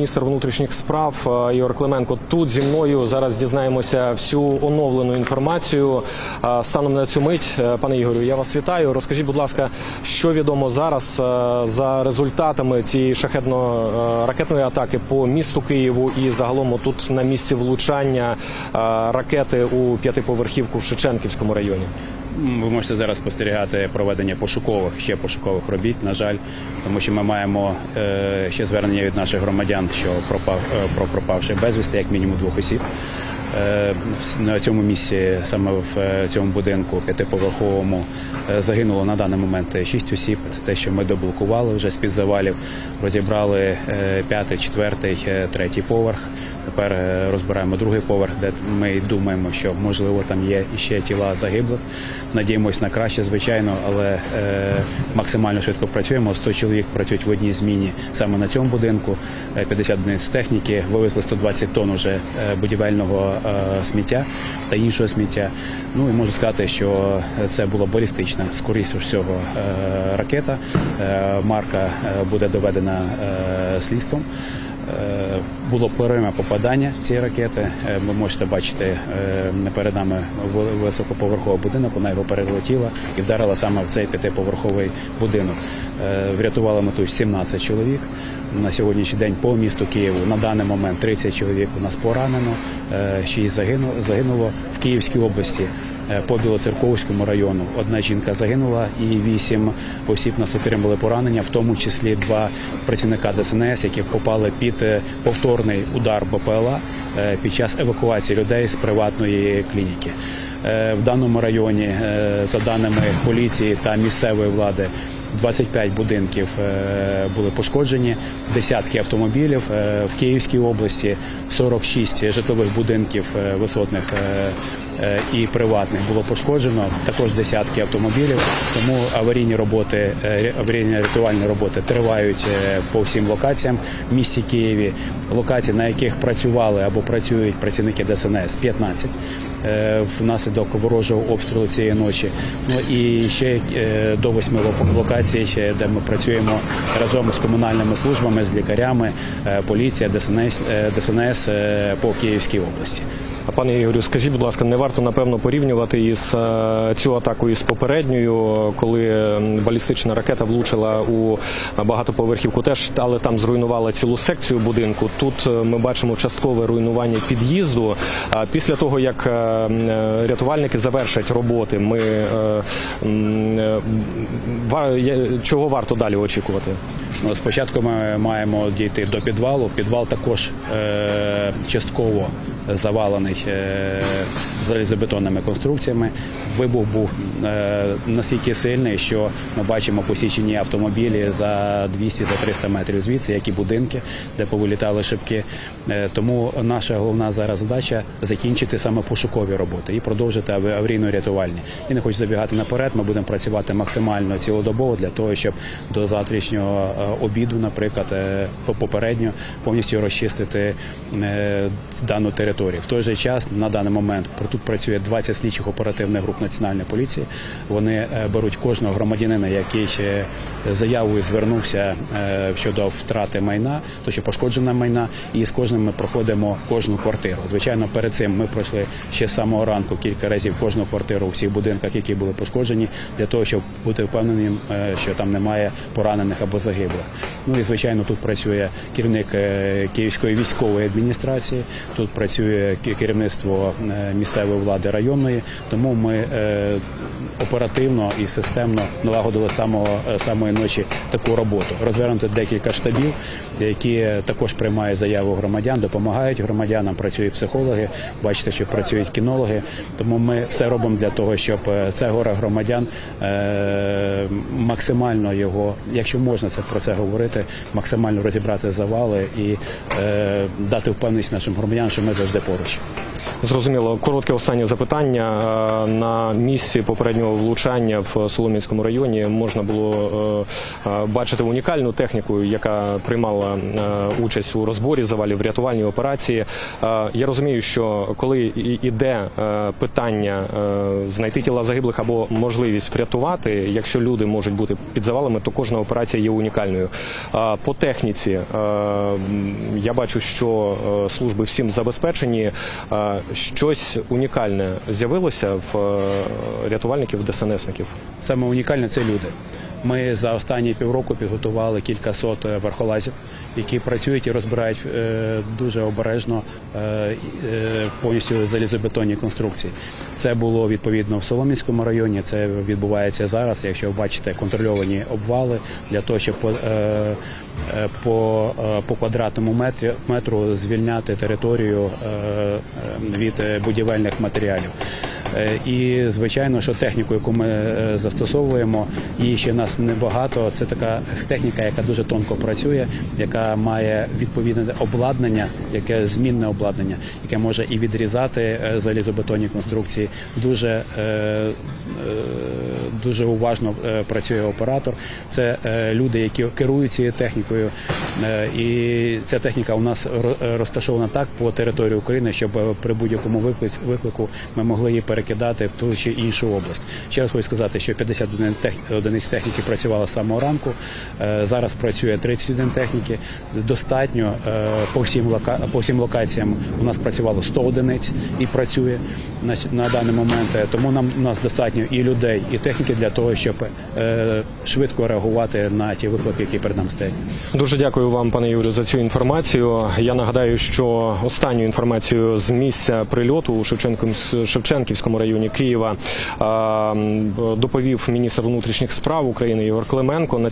міністр внутрішніх справ е, Ігор Клименко. Тут зі мною зараз дізнаємося всю оновлену інформацію. Е, Станом на цю мить, Е, пане Ігорю, я вас вітаю. Розкажіть, будь ласка, що відомо зараз за результатами цієї шахетно-ракетної атаки по місту Києву і загалом тут на місці влучання ракети у п'ятиповерхівку в Шевченківському районі. Ви можете зараз спостерігати проведення пошукових ще пошукових робіт. На жаль, тому що ми маємо е, ще звернення від наших громадян, що пропав е, про пропавши безвісти, як мінімум двох осіб. Е, На цьому місці, саме в цьому будинку п'ятиповерховому, загинуло на даний момент шість осіб. Те, що ми доблокували вже з під завалів, розібрали п'ятий, четвертий, третій поверх. Тепер е, розбираємо другий поверх, де ми думаємо, що можливо там є іще тіла загиблих. Надіємось на краще, звичайно, але е, максимально швидко працюємо. 100 чоловік працюють в одній зміні саме на цьому будинку. е, 50 одиниць техніки, вивезли 120 тонн уже е, будівельного е, сміття та іншого сміття. Ну і можу сказати, що це була балістична, скоріше всього, е, ракета. Е, Марка е, буде доведена е, слідством. Е, Було пряме попадання цієї ракети. Е, Ви можете бачити е, перед нами ви- високоповерховий будинок. Вона його перелетіла і вдарила саме в цей п'ятиповерховий будинок. Е, Врятували ми тут 17 чоловік. На сьогоднішній день по місту Києву на даний момент 30 чоловік у нас поранено, 6 загинуло, загинуло в Київській області. Е, По Білоцерковському району одна жінка загинула і вісім осіб нас отримали поранення, в тому числі два працівника ДСНС, які попали під е, повторний удар БПЛА е, під час евакуації людей з приватної клініки. В даному районі, за даними поліції та місцевої влади, 25 будинків були пошкоджені, десятки автомобілів в Київській області, 46 житлових будинків висотних і приватних було пошкоджено. Також десятки автомобілів. Тому аварійні роботи, е, аварійні рятувальні роботи тривають е, по всім локаціям в місті Києві. Локації, на яких працювали або працюють працівники ДСНС, 15 е, внаслідок ворожого обстрілу цієї ночі. Ну і ще е, до восьми ло- локацій, де ми працюємо разом з комунальними службами, з лікарями, е, поліція, ДСНС, е, ДСНС е, по Київській області. Пане Ігорю, скажіть, будь ласка, не варто напевно порівнювати із е, цю атакою із попередньою, коли балістична ракета влучила у багатоповерхівку, теж але там зруйнувала цілу секцію будинку. Тут е, ми бачимо часткове руйнування під'їзду. Після того як е, рятувальники завершать роботи, ми чого варто далі очікувати? Спочатку ми маємо дійти до підвалу. Підвал також е, частково завалений е, залізобетонними конструкціями. Вибух був е, настільки сильний, що ми бачимо посічені автомобілі за 200-300 метрів звідси, як і будинки, де повилітали шибки. Тому наша головна зараз задача закінчити саме пошукові роботи і продовжити ав- аварійно-рятувальні. І не хочу забігати наперед. Ми будемо працювати максимально цілодобово для того, щоб до завтрашнього обіду, наприклад, е, попередньо повністю розчистити е, дану територію. В той же час на даний момент тут працює 20 слідчих оперативних груп національної поліції. Вони е, беруть кожного громадянина, який заявою звернувся щодо втрати майна, то що пошкоджена майна, і з кожним ми проходимо кожну квартиру. Звичайно, перед цим ми пройшли ще з самого ранку кілька разів кожну квартиру у всіх будинках, які були пошкоджені, для того, щоб бути впевненим, що там немає поранених або загиблих. Ну і звичайно, тут працює керівник е, Київської військової адміністрації, тут працює керівництво е, місцевої влади районної. Тому ми е, оперативно і системно налагодили самого самої ночі таку роботу. Розвернути декілька штабів, які також приймають заяву громадян, допомагають громадянам. Працюють психологи. Бачите, що працюють кінологи. Тому ми все робимо для того, щоб це горе громадян максимально його, якщо можна це про це говорити, максимально розібрати завали і е, дати впевненість нашим громадянам, що ми завжди поруч. Зрозуміло, коротке останнє запитання. Е, На місці попереднього влучання в Солом'янському районі можна було е, е, бачити унікальну техніку, яка приймала участь у розборі завалів рятувальній операції. Я розумію, що коли іде питання знайти тіла загиблих або можливість врятувати, якщо люди можуть бути під завалами, то кожна операція є унікальною. По техніці я бачу, що служби всім забезпечені. Щось унікальне з'явилося в е, рятувальників, ДСНСників. Саме унікальне це люди. Ми за останні півроку підготували кілька сот е, верхолазів, які працюють і розбирають е, дуже обережно е, повністю залізобетонні конструкції. Це було відповідно в Солом'янському районі. Це відбувається зараз. Якщо ви бачите контрольовані обвали для того, щоб по, по, по квадратному метрі метру звільняти територію від будівельних матеріалів. Е, І звичайно, що техніку, яку ми е, застосовуємо, її ще в нас небагато. Це така техніка, яка дуже тонко працює, яка має відповідне обладнання, яке змінне обладнання, яке може і відрізати е, залізобетонні конструкції. Дуже дуже уважно працює оператор. Це люди, які керують цією технікою. І ця техніка у нас розташована так по території України, щоб при будь-якому виклику ми могли її перекидати в ту чи іншу область. Ще раз хочу сказати, що 50 одиниць техніки працювало з самого ранку. Е, Зараз працює 31 техніки. Достатньо е, по всім лока... по всім локаціям у нас працювало 100 одиниць і працює на, на даний момент. Е, Тому нам у нас достатньо і людей, і техніки для того, щоб швидко реагувати на ті виклики, які перед нами стоять. Дуже дякую вам, пане Юрію, за цю інформацію. Я нагадаю, що останню інформацію з місця прильоту у Шевченком- Шевченківському районі Києва доповів міністр внутрішніх справ України Ігор Клименко.